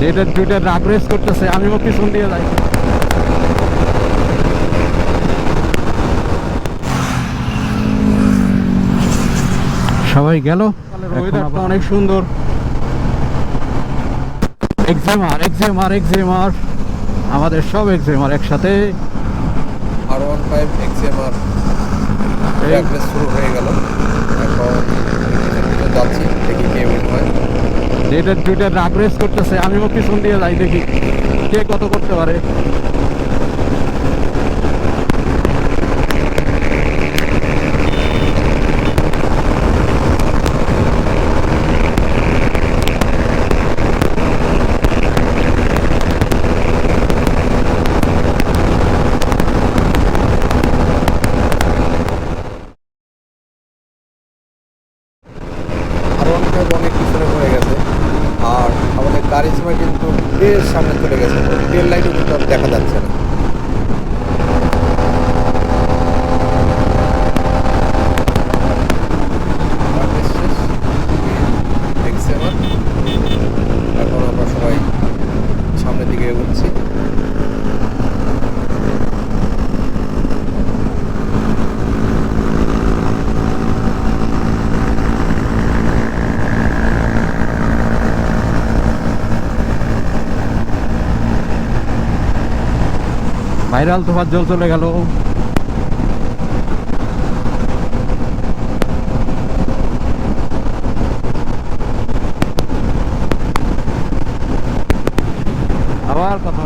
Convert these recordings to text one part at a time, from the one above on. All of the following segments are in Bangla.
যেটা দুইটা রাগ রেস করতেছে আমিও পিছন দিয়ে যাই। সবাই গেল? ওয়েদারটা অনেক সুন্দর। এক্সেমার এক্সেমার এক্সেমার আমাদের সব এক্সেমার একসাথে। আর ওয়ান ফাইভ এক্সএমআর এই শুরু হয়ে গেল। এখন পিছন পিছন যাচ্ছি দেখি কে উইন হয় যেটা দুইটা রাগ রেস করতেছে আমিও পিছন দিয়ে যাই, দেখি কে কত করতে পারে। অনেক পিছনে পড়ে গেছে। গাড়ির সময় কিন্তু বেশ সামনে চলে গেছে। তেল লাইটও কিন্তু দেখা যাচ্ছে না। ভাইরাল তোমার জল চলে গেল। আবার কথা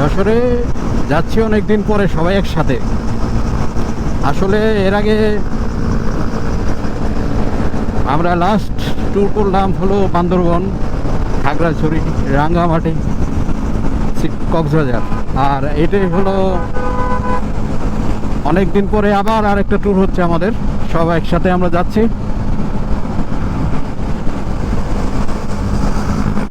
যশোরে যাচ্ছি অনেকদিন পরে সবাই একসাথে। আসলে এর আগে আমরা লাস্ট ট্যুর করলাম হলো বান্দরবন, খাগড়াছড়ি, রাঙ্গামাটি কক্সবাজার। আর এটাই হলো অনেক দিন পরে আবার আরেকটা ট্যুর হচ্ছে আমাদের। সব একসাথে আমরা যাচ্ছি।